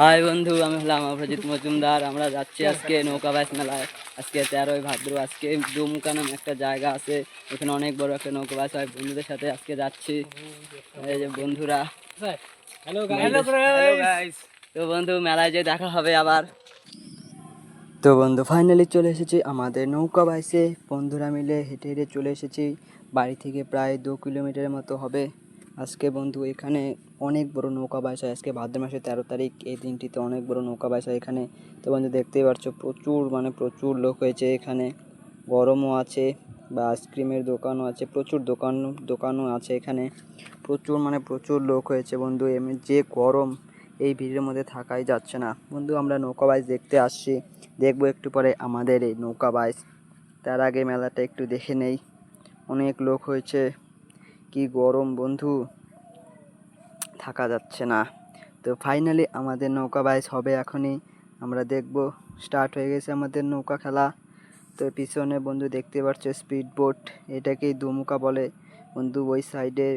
High বন্ধু আমি হলাম অভিজিৎ মজুমদার। আমরা যাচ্ছি আজকে নৌকা বাইচ মেলায়। আজকে তেরোই ভাদ্র আজকে ডুমকা নামে একটা জায়গা আছে। এখানে অনেক বড় একটা নৌকা বাইচ হয়। বন্ধুদের সাথে আজকে যাচ্ছি। এই যে বন্ধুরা। তো বন্ধু মেলায় যে দেখা হবে আবার। তো বন্ধু ফাইনালি চলে এসেছি আমাদের নৌকা বাইসে। বন্ধুরা মিলে হেঁটে হেঁটে চলে এসেছি। বাড়ি থেকে প্রায় দু কিলোমিটারের মতো হবে। আজকে বন্ধু এখানে অনেক বড় নৌকা বাইস হয় আজকে ভাদ্র মাসের তেরো তারিখ, এই দিনটিতে অনেক বড় নৌকা বাইস হয় এখানে। তো বন্ধু দেখতেই পাচ্ছ প্রচুর মানে প্রচুর লোক হয়েছে এখানে। গরমও আছে বা আইসক্রিমের দোকানও আছে, প্রচুর দোকান, দোকানও আছে এখানে। প্রচুর মানে প্রচুর লোক হয়েছে বন্ধু এমনি যে গরম এই ভিড়ের মধ্যে থাকাই যাচ্ছে না। বন্ধু আমরা নৌকা বাইচ দেখতে আসছি, দেখব একটু পরে আমাদের এই নৌকা বাইচ তার আগে মেলাটা একটু দেখে নেই। অনেক লোক হয়েছে কি গরম বন্ধু? থাকা যাচ্ছে না। তো ফাইনালি আমাদের নৌকা বাইচ হবে এখনই। আমরা দেখব স্টার্ট হয়ে গেছে আমাদের নৌকা খেলা। তো পিছনে বন্ধু দেখতে পাচ্ছ স্পিড বোট এটাকেই দুমুকা বলে। বন্ধু ওই সাইডে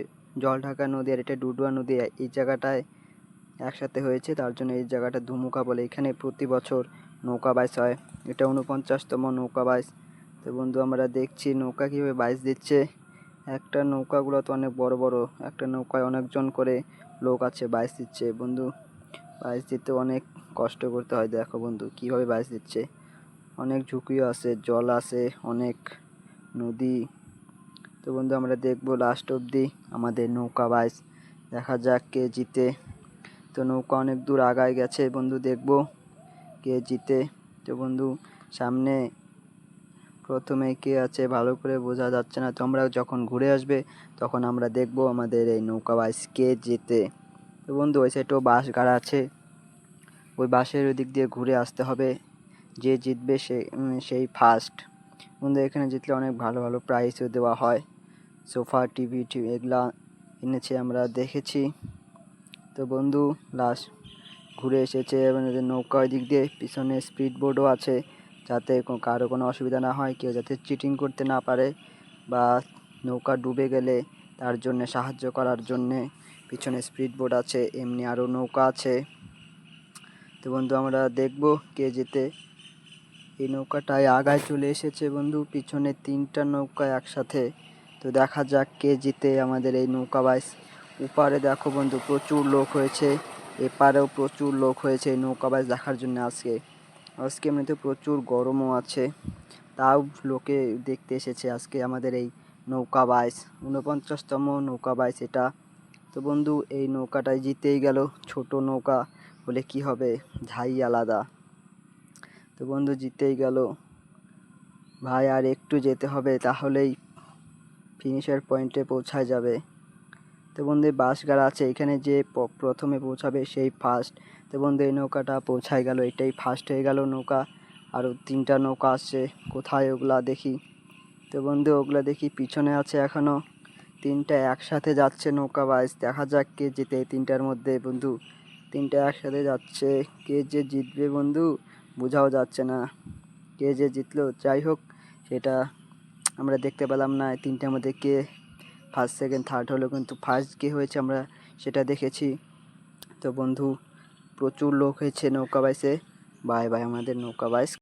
জলঢাকা নদী আর এটা ডুডুয়া নদী, এই জায়গাটায় একসাথে হয়েছে, তার জন্য এই জায়গাটা ধুমুকা বলে। এখানে প্রতি বছর নৌকা বাইচ হয়। এটা উনপঞ্চাশতম নৌকা বাইচ তো বন্ধু আমরা দেখছি নৌকা কীভাবে বাইস দিচ্ছে। একটা নৌকাগুলো তো অনেক বড় বড়, একটা নৌকায় অনেকজন করে লোক আছে বাইচ দিচ্ছে। বন্ধু বাইচ দিতে অনেক কষ্ট করতে হয়। দেখো বন্ধু, কীভাবে বাইচ দিচ্ছে? অনেক ঝুঁকিও আছে, জল আছে, অনেক নদী। তো বন্ধু, আমরা দেখব লাস্ট অবধি আমাদের নৌকা বাইচ দেখা যাক কে জিতে। তো নৌকা অনেক দূর আগায় গেছে বন্ধু, দেখব কে জিতে। তো বন্ধু, সামনে প্রথমে কে আছে ভালো করে বোঝা যাচ্ছে না। তোমরা যখন ঘুরে আসবে, তখন আমরা দেখব আমাদের এই নৌকা বাইচ কে জিতে। তো বন্ধু, ওই সাইডেও বাস গাড়া আছে। ওই বাসের ওই দিক দিয়ে ঘুরে আসতে হবে। যে জিতবে সে সেই ফার্স্ট বন্ধু, এখানে জিতলে অনেক ভালো ভালো প্রাইজও দেওয়া হয়। সোফা, টিভি টিভি এগুলা এনেছে আমরা দেখেছি। তো বন্ধু লাস্ট ঘুরে এসেছে এদের নৌকা ওই দিক দিয়ে। পিছনে স্পিড বোর্ডও আছে। যাতে কারও কোনো অসুবিধা না হয়, কেউ যাতে চিটিং করতে না পারে বা নৌকা ডুবে গেলে তার জন্যে সাহায্য করার জন্যে পিছনে স্পিড বোর্ড আছে, এমনি আরও নৌকা আছে। তো বন্ধু, আমরা দেখব কে যেতে এই নৌকাটায় আগায় চলে এসেছে বন্ধু, পিছনে তিনটা নৌকা একসাথে। তো দেখা যাক কে জিতে আমাদের এই নৌকা বাইস। উপারে দেখো বন্ধু, প্রচুর লোক হয়েছে, এপারেও প্রচুর লোক হয়েছে এই নৌকা বাইচ দেখার জন্য আজকে। আজকে এমনিতে প্রচুর গরমও আছে। তাও লোকে দেখতে এসেছে আজকে আমাদের এই নৌকা বাইচ ঊনপঞ্চাশতম নৌকা বাইচ এটা। তো বন্ধু, এই নৌকাটায় জিতেই গেল, ছোট নৌকা বলে কি হবে? ঝাই আলাদা। তো বন্ধু, জিতেই গেল। ভাই, আর একটু যেতে হবে, তাহলেই ফিনিশের পয়েন্টে পৌঁছায় যাবে। তো বন্ধু বাস গাড়া আছে, এখানে যে প্রথমে পৌঁছাবে সেই ফার্স্ট তো বন্ধু, এই নৌকাটা পৌঁছায় গেল, এটাই ফার্স্ট হয়ে গেল নৌকা। আরও তিনটা নৌকা আসছে কোথায় ওগুলা দেখি। তো বন্ধু, ওগুলা দেখি পিছনে আছে এখনও তিনটা একসাথে যাচ্ছে নৌকা বাইস দেখা যাক কে এই তিনটার মধ্যে বন্ধু। তিনটা একসাথে যাচ্ছে, কে যে জিতবে বন্ধু, বোঝাও যাচ্ছে না। কে যে জিতলো, যাই হোক, সেটা আমরা দেখতে পেলাম না তিনটার মধ্যে কে ফার্স্ট সেকেন্ড থার্ড হলো কিন্তু ফার্স্ট কী হয়েছে আমরা সেটা দেখেছি। তো বন্ধু, প্রচুর লোক হয়েছে নৌকা বাইসে। বাই বাই আমাদের নৌকা বাইস।